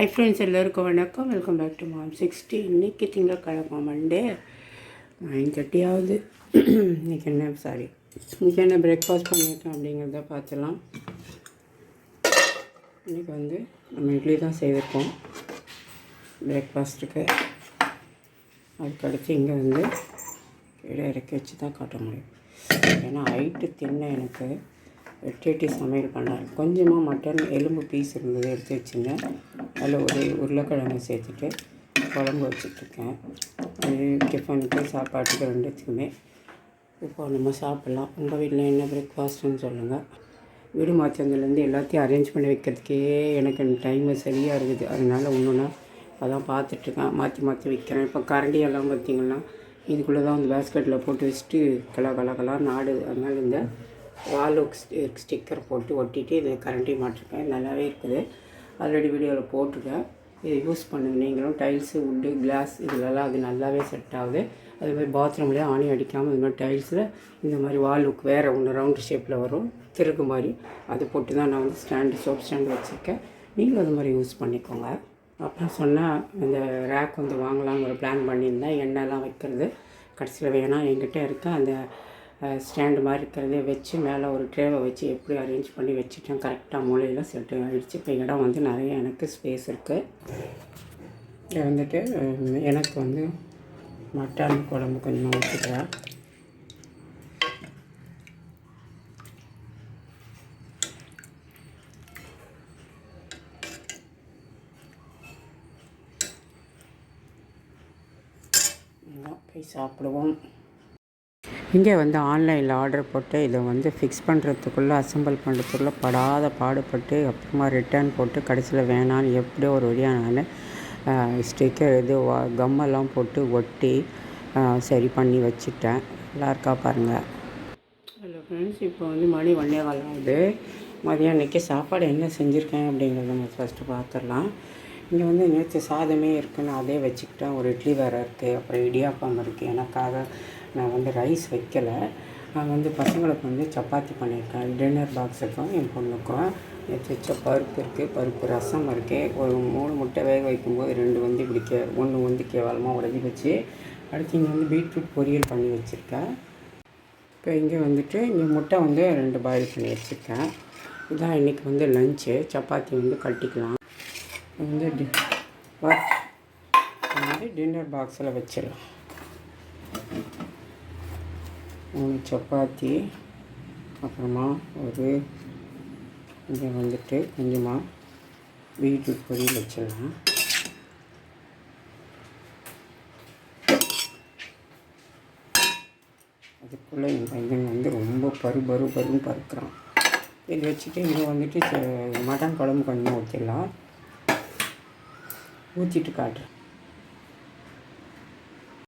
Hi friends எல்லோருக்கும் வணக்கம். Welcome back to mom sixty இன்றைக்கி திங்கக்கிழமை மண்டே நைன் தேர்ட்டி ஆகுது. இன்றைக்கி என்ன சாரி இன்றைக்கி என்ன பிரேக்ஃபாஸ்ட் பண்ணியிருக்கேன் அப்படிங்கிறத பார்த்துலாம். இன்றைக்கி வந்து நம்ம இட்லி தான் செய்திருக்கோம். பிரேக்ஃபாஸ்ட்டுக்கு அதுக்கடுத்து இங்கே வந்து கீழே இறக்கி வச்சு தான் காட்ட முடியும். ஏன்னா ஹைட்டு தின்ன எனக்கு வெட்டி சமையல் பண்ணார். கொஞ்சமாக மட்டன் எலும்பு பீஸ் இருந்தது எடுத்து வச்சுங்க அதில் ஒரு உருளைக்கிழங்கு சேர்த்துட்டு குழம்பு வச்சுட்ருக்கேன். அது டிஃபனுக்கு சாப்பாட்டுக்கு ரெண்டுத்துக்குமே. இப்போ நம்ம சாப்பிட்லாம். உங்கள் வீட்டில் என்ன பிரேக்ஃபாஸ்ட்டுன்னு சொல்லுங்கள் வீடு மாற்றங்கள்லேருந்து எல்லாத்தையும் அரேஞ்ச் பண்ணி வைக்கிறதுக்கே எனக்கு டைமு சரியாக இருக்குது. அதனால் ஒன்றுனா அதான் பார்த்துட்ருக்கேன். மாற்றி மாற்றி வைக்கிறேன். இப்போ கரண்டி எல்லாம் பார்த்திங்கன்னா இதுக்குள்ளே தான் வந்து பேஸ்கெட்டில் போட்டு வச்சுட்டு கலா கலா கலா நாடு. அதனால் இந்த வால் ஸ்டிக்கர் போட்டு ஒட்டிட்டு இது கரண்டி மாட்டிருக்கேன் நல்லாவே இருக்குது. ஆல்ரெடி வீடியோவில் போட்டிருக்கேன். இதை யூஸ் பண்ணுங்க. நீங்களும் டைல்ஸு உட்டு கிளாஸ் இதிலலாம் அது நல்லாவே செட் ஆகுது. அதே மாதிரி பாத்ரூம்லேயே ஆணி அடிக்காமல் இது மாதிரி டைல்ஸில் இந்த மாதிரி வால் லுக் வேறு ஒன்று ரவுண்டு ஷேப்பில் வரும். திருக்கு மாதிரி. அது போட்டு தான் நான் வந்து ஸ்டாண்டு சோப் ஸ்டாண்டு வச்சுருக்கேன். நீங்களும் அது மாதிரி யூஸ் பண்ணிக்கோங்க. அப்புறம் சொன்னால் இந்த ரேக் வந்து வாங்கலாம்னு ஒரு பிளான் பண்ணியிருந்தேன். எண்ணெய்லாம் வைக்கிறது. கடைசியில் வேணாம். என்கிட்ட இருக்க அந்த ஸ்டாண்டு மாதிரி இருக்கிறதே வச்சு மேலே ஒரு ட்ரேவை வச்சு எப்படி அரேஞ்ச் பண்ணி வச்சுட்டேன் கரெக்டாக மூலையில் செட்டு ஆகிடுச்சு இப்போ இடம் வந்து நிறைய எனக்கு ஸ்பேஸ் இருக்குது இதை வந்துட்டு எனக்கு வந்து மட்டன் குழம்பு கொஞ்சமாக ஊற்றிக்கிறேன் போய் சாப்பிடுவோம். இங்கே வந்து ஆன்லைனில் ஆர்டர் போட்டு இதை வந்து ஃபிக்ஸ் பண்ணுறதுக்குள்ளே அசெம்பிள் பண்ணுறதுக்குள்ளே படாத பாடுபட்டு அப்புறமா ரிட்டர்ன் போட்டு கடைசியில் வேணான்னு எப்படியோ ஒரு வழியாக நான் ஸ்டிக்கர் இது வா- கம்மெல்லாம் போட்டு ஒட்டி சரி பண்ணி வச்சுட்டேன். நல்லா இருக்கா பாருங்கள் ஹலோ ஃப்ரெண்ட்ஸ் இப்போ வந்து மணி ஒன்றே கால் ஆகுது. மதியம் சாப்பாடு என்ன செஞ்சுருக்கேன் அப்படிங்கிறத நம்ம ஃபஸ்ட்டு பார்த்துடலாம் இங்கே வந்து நேற்று சாதமே இருக்குன்னு அதே வச்சுக்கிட்டேன். ஒரு இட்லி வேறு இருக்குது அப்புறம் இடியாப்பம் இருக்குது எனக்காக நான் வந்து ரைஸ் வைக்கலை. நான் வந்து பசங்களுக்கு வந்து சப்பாத்தி பண்ணியிருக்கேன். டின்னர் பாக்ஸுக்கும் என் பொண்ணுக்கும் வச்ச பருப்பு இருக்குது பருப்பு ரசம் இருக்குது ஒரு மூணு முட்டை வேக வைக்கும்போது ரெண்டு வந்து இப்படி கே ஒன்று வந்து கேவலமாக உடஞ்சி வச்சு அடுத்து இங்கே வந்து பீட்ரூட் பொரியல் பண்ணி வச்சுருக்கேன். இப்போ இங்கே வந்துட்டு இங்கே முட்டை வந்து ரெண்டு பாயில் பண்ணி வச்சுருக்கேன். இதான் இன்றைக்கி வந்து லஞ்சு சப்பாத்தி வந்து கட்டிக்கலாம். வந்து டி வந்து டின்னர் பாக்ஸில் வச்சிடலாம். மூணு சப்பாத்தி அப்புறமா ஒரு இங்கே வந்துட்டு கொஞ்சமாக பீட்ரூட் பொரியல் வச்சிடலாம். அதுக்குள்ளே என் பையன் வந்து ரொம்ப பரு பரு பருன்னு பருக்கிறான் இது வச்சுட்டு இங்கே வந்துட்டு மட்டன் குழம்பு கொஞ்சமாக ஊற்றிடலாம் ஊற்றிட்டு காட்டுறேன்.